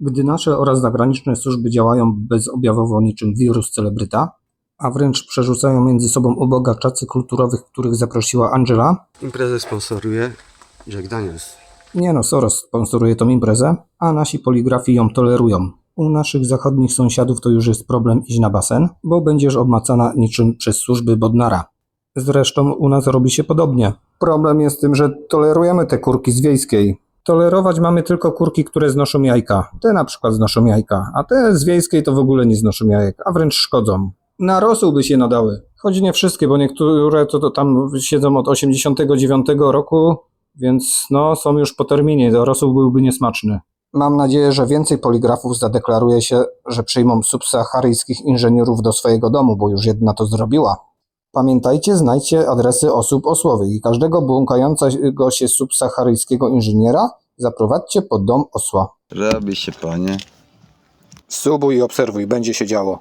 Gdy nasze oraz zagraniczne służby działają bezobjawowo niczym wirus celebryta, a wręcz przerzucają między sobą ubogaczacy kulturowych, których zaprosiła Angela, Imprezę sponsoruje Jack Daniels. nie no, Soros sponsoruje tą imprezę, a nasi poligrafi ją tolerują. U naszych zachodnich sąsiadów to już jest problem iść na basen, bo będziesz obmacana niczym przez służby Bodnara. Zresztą u nas robi się podobnie. Problem jest tym, że tolerujemy te kurki z wiejskiej. Tolerować mamy tylko kurki, które znoszą jajka. Te na przykład znoszą jajka, a te z wiejskiej to w ogóle nie znoszą jajek, a wręcz szkodzą. Na rosół by się nadały. Choć nie wszystkie, bo niektóre to, to tam siedzą od 89 roku, więc no są już po terminie, to rosół byłby niesmaczny. Mam nadzieję, że więcej poligrafów zadeklaruje się, że przyjmą subsaharyjskich inżynierów do swojego domu, bo już jedna to zrobiła. Pamiętajcie, znajdźcie adresy osób osłowych i każdego błąkającego się subsaharyjskiego inżyniera zaprowadźcie pod dom osła. Robi się, panie. Subuj i obserwuj, będzie się działo.